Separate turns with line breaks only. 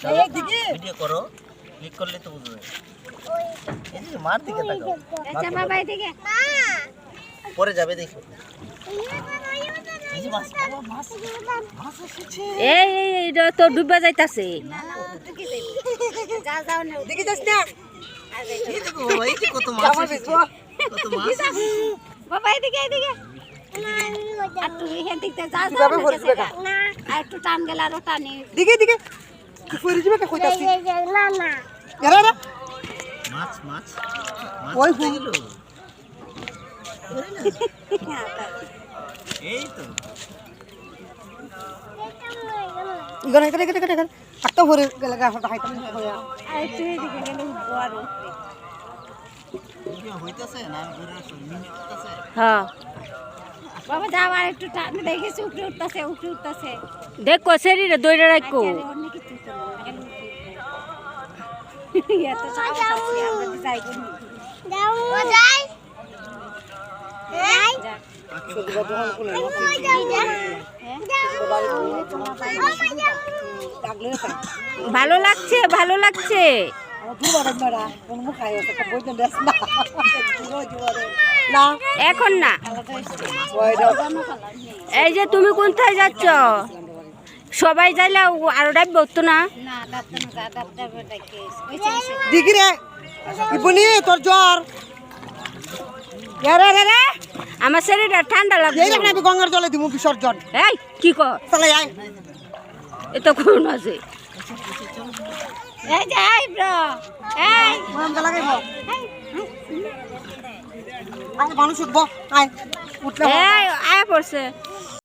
Video করো click করলে তো বুঝবে। এই যে মার দিকে তাকাও।
আচ্ছা
পরে যাবে দেখো। এই
এটা তো ডুবে যাইতাছে।
যা যাও না
দেখি যাস না
এই দেখো এই যে কত মাছ কত মাছ
বাবা এদিকে এদিকে আর তুই এদিকে যা যাও না
ভরিস
গেছে
বেটা?
গা। আর একটু টান গেলে আরও টানি।
দিকে দিকে। কি? ফরি যাবে কে কইতাছি এরা এরা।
মাছ মাছ মাছ
ওই হুম।
এই তো।
ইগন এটা এটা এটা আটটা ভরে গেলে গা হাইতা হাইতা হইয়া
আর একটু এদিকে গেলে।
ভিডিও হইতাছে না? আমি ঘুরে আসি মিনিট হইতাছে
হ্যাঁ।
বাবা যাও আর একটু টান দেখেছি উপরে উঠতেছে উপরে উঠতেছে।
দেখো শরীরে দৌড়ে রাখো ভালো লাগছে ভালো লাগছে। এখন না। এই যে তুমি কোথায় যাচ্ছ? সবাই যাইলে আরও না।
না না ডাকে
দিকি রে ইবনি তোর জ্বর।
রে রে রে আমার শরীরটা ঠান্ডা লাগছে।
না আমি গঙ্গার জলে দিব বিসর্জন
এই কি কর
তাহলে আয়।
কোন আছে।
এই যে এই ব্রো এই।
গঙ্গা লাগাইব। আয় মানুষ উঠবো আয়। উঠলে
এই আয় পড়ছে।